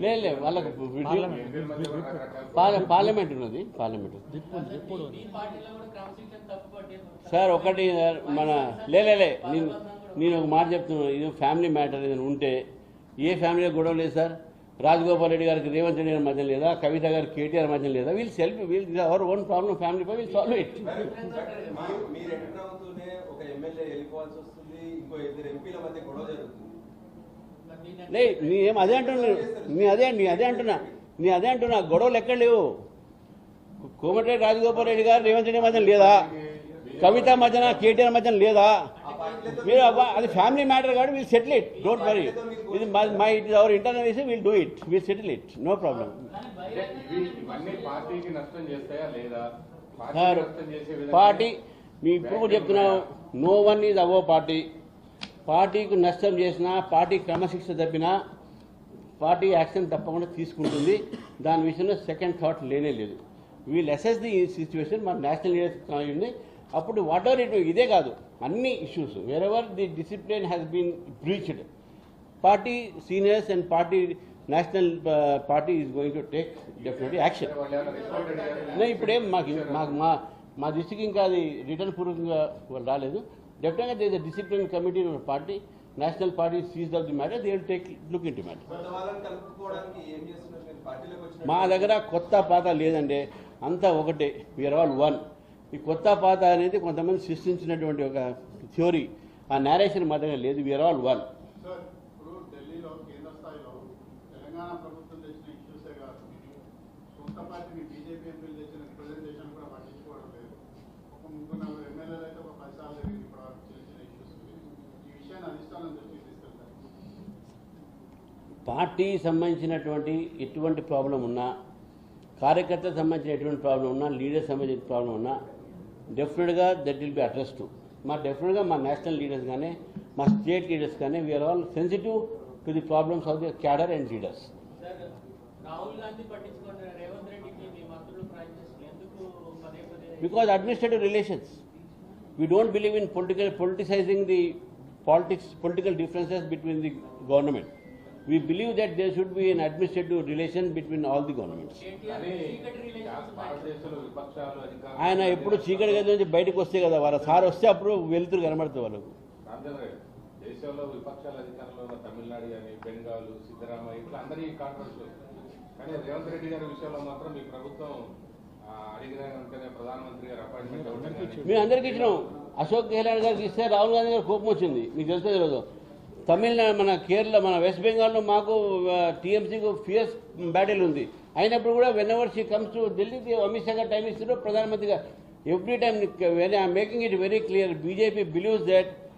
లేదు లేదు వాళ్ళకు పార్ల- పార్లమెంట్ ఉన్నది పార్లమెంట్ సార్ ఒకటి మన లే లే, లే నేను నేను ఒక మాట చెప్తున్నాను ఇది ఫ్యామిలీ మ్యాటర్ ఏదైనా ఉంటే ఏ ఫ్యామిలీలో గొడవ లేదు సార్. రాజగోపాల్ రెడ్డి గారికి రేవంత్ రెడ్డి గారి మధ్య లేదా కవిత గారికి కేటీఆర్ మధ్య లేదా వీళ్ళు సెల్ఫ్ వీళ్ళు అవర్ ఓన్ ప్రాబ్లం ఫ్యామిలీ పై వీళ్ళు సాల్వ్ ఇట్ మీరు మీరు ఎంటర్ అవుతూనే ఒక ఎమ్మెల్యే వెళ్ళిపోవాల్సి వస్తుంది ఇంకో ఇద్దరు ఎంపీల మధ్య గొడవ జరుగుతుంది. మరి దీన్ని లే నీ ఏం అదే అంటున్నా? నీ అదే నీ అదే అంటున్నా. నీ అదే అంటున్నా. గొడవలు ఎక్కడ లేవు? కోమటిరెడ్డి రాజగోపాల్ రెడ్డి గారు రేవంత్ రెడ్డి మధ్యన లేదా? కవిత మధ్యన కేటీఆర్ మధ్యన లేదా? మీరు అది ఫ్యామిలీ మ్యాటర్ కాబట్టి we'll settle it. Don't worry. ఇది my it our internal issue will do it. Will settle it. No problem party మీ ఇప్పుడు కూడా చెప్తున్నాం no one is above party. పార్టీకి నష్టం చేసినా పార్టీ క్రమశిక్షణ తప్పినా పార్టీ యాక్షన్ తప్పకుండా తీసుకుంటుంది. దాని విషయంలో సెకండ్ థాట్ లేనే లేదు. వీళ్ళు అసెస్ ది సిచ్యువేషన్ మన నేషనల్ లీడర్స్ ఉంది అప్పుడు వాట్ ఎవర్ ఇట్ ఇదే కాదు. అన్ని issues wherever the discipline has been breached party seniors and party national party is going to take definitely action ఇప్పుడేం మాకు మాకు మా మా దృష్టికి ఇంకా అది రిటర్న్ పూర్వకంగా వాళ్ళు రాలేదు. డెఫినెట్గా they discipline committee party national party seize of the matter they take look into matter కొత్త వాళ్ళని కలుపుకోవడానికి ఏం చేస్తున్నారు? మీరు పార్టీలోకి వచ్చిన మా దగ్గర కొత్త పాత లేదండి. అంతా ఒకటే. వీఆర్ ఆల్ వన్ ఈ కొత్త పాత అనేది కొంతమంది సృష్టించినటువంటి ఒక థియోరీ. ఆ నేరేషన్ మా దగ్గర లేదు. వీఆర్ ఆల్ వన్ సార్ ఇప్పుడు ఢిల్లీలో కేంద్ర స్థాయిలో తెలంగాణ ప్రభుత్వం తెచ్చిన ఇష్యూసే కాదు. సొంత పార్టీని బీజేపీ ఎంపీలు తెచ్చిన రిప్రజెంటేషన్ కూడా పట్టించుకోవడం లేదు ఒక ముగ్గురు నలుగురు ఎమ్మెల్యేలు అయితే ఒక పది సార్లు జరిగింది ఇప్పుడు వరకు చేసిన ఇష్యూస్ ఈ విషయాన్ని అధిష్టానం దృష్టికి తీసుకెళ్తారు పార్టీ సంబంధించినటువంటి ఎటువంటి ప్రాబ్లం ఉన్నా కార్యకర్తలకు సంబంధించిన ఎటువంటి ప్రాబ్లం ఉన్నా లీడర్ సంబంధించిన ప్రాబ్లం ఉన్నా డెఫినెట్గా that will be address to మా డెఫినెట్గా మా నేషనల్ లీడర్స్ కానీ మా స్టేట్ లీడర్స్ కానీ we are all sensitive to the problems of the cadre and leaders sir Rahul Gandhi పట్టించుకున్న రేవంత్ రెడ్డికి మీ మంత్రులు ప్రాజెక్టులు ఎందుకు పదే పదే because administrative relations. We We believe that there should be an administrative relation between all the governments. ఆయన ఎప్పుడు చీకటి గది నుంచి బయటకు వస్తే కదా వాళ్ళ సార్ వస్తే అప్పుడు వెళ్తురు కనబడుతుంది వాళ్ళకు. దేశంలో విపక్షాల అధికారంలో ఉన్న తమిళనాడు కానీ బెంగాల్ సిద్ధరామయ్య ఇట్లా అందరి కాంట్రవర్సీ కానీ రేవంత్ రెడ్డి గారి విషయంలో మాత్రం మీ ప్రభుత్వం మేము అందరికి ఇచ్చినాం. అశోక్ గెహ్లాట్ గారికి ఇస్తే రాహుల్ గాంధీ గారు కోపం వచ్చింది. మీకు తెలుసో తెలియదు తమిళనాడు మన కేరళ మన వెస్ట్ బెంగాల్లో మాకు టీఎంసీకి ఫియర్స్ బ్యాటిల్ ఉంది. అయినప్పుడు కూడా whenever she comes to ఢిల్లీకి అమిత్ షా గారు టైం ఇస్తున్నారు ప్రధానమంత్రి garu every time when making it very clear BJP believes that